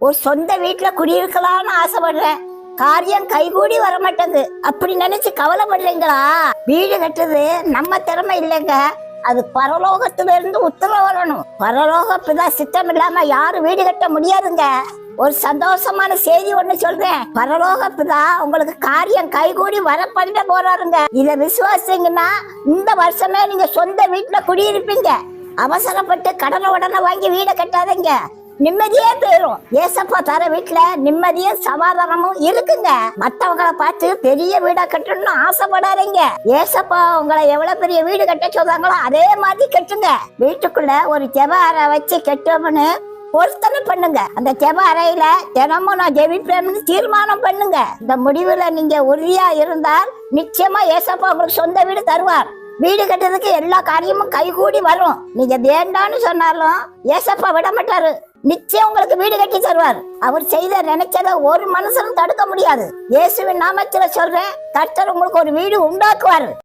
ஒரு சொந்த வீட்டுல குடியிருக்கலாம்னு ஆசைப்படுறேன். காரியம் கைகூடி வர மாட்டேங்குது அப்படி நினைச்சு கவலைப்படுறீங்களா? வீடு கட்டுறது நம்ம திறமை இல்லைங்க. அது பரலோகத்துல இருந்து உத்தரவு வரணும். பரலோக இப்பதான் சித்தம் இல்லாம யாரும் வீடு கட்ட முடியாதுங்க. ஒரு சந்தோஷமான செய்தி ஒண்ணு சொல்றேன். பரலோக பிதா உங்களுக்கு காரியம் கைகூடி வர பண்ண போறாருங்க. இத விசுவாசிங்கன்னா இந்த வருஷமே நீங்க சொந்த வீட்டுல குடியிருப்பீங்க. அவசரப்பட்டு கடனை உடனே வாங்கி வீடை கட்டாதீங்க. நிம்மதியே போயிரும். ஏசப்பா தர வீட்டுல நிம்மதியும் சமாதானமும் இருக்குங்க. மத்தவங்களை பார்த்து பெரிய வீடா கட்டணும்னு ஆசைப்படாதீங்க. ஏசப்பா உங்களை எவ்வளவு பெரிய வீடு கட்ட சொல்றாங்களோ அதே மாதிரி கட்டுங்க. வீட்டுக்குள்ள ஒரு ஜெப அறை வச்சு கட்டோம்னு பொருத்தனை பண்ணுங்க. அந்த ஜெப அறையில தினமும் நான் ஜெபிப்பேன்னு தீர்மானம் பண்ணுங்க. இந்த முடிவுல நீங்க உறுதியா இருந்தால் நிச்சயமா ஏசப்பா உங்களுக்கு சொந்த வீடு தருவார். வீடு கட்டுறதுக்கு எல்லா காரியமும் கைகூடி வரும். நீங்க வேண்டான்னு சொன்னாலும் ஏசப்பா விட மாட்டாரு நிச்சயம் உங்களுக்கு வீடு கட்டி தருவார். அவர் செய்த நினைச்சத ஒரு மனுஷனும் தடுக்க முடியாது. இயேசுவின் நாமத்துல சொல்றேன் கர்த்தர் உங்களுக்கு ஒரு வீடு உண்டாக்குவார்.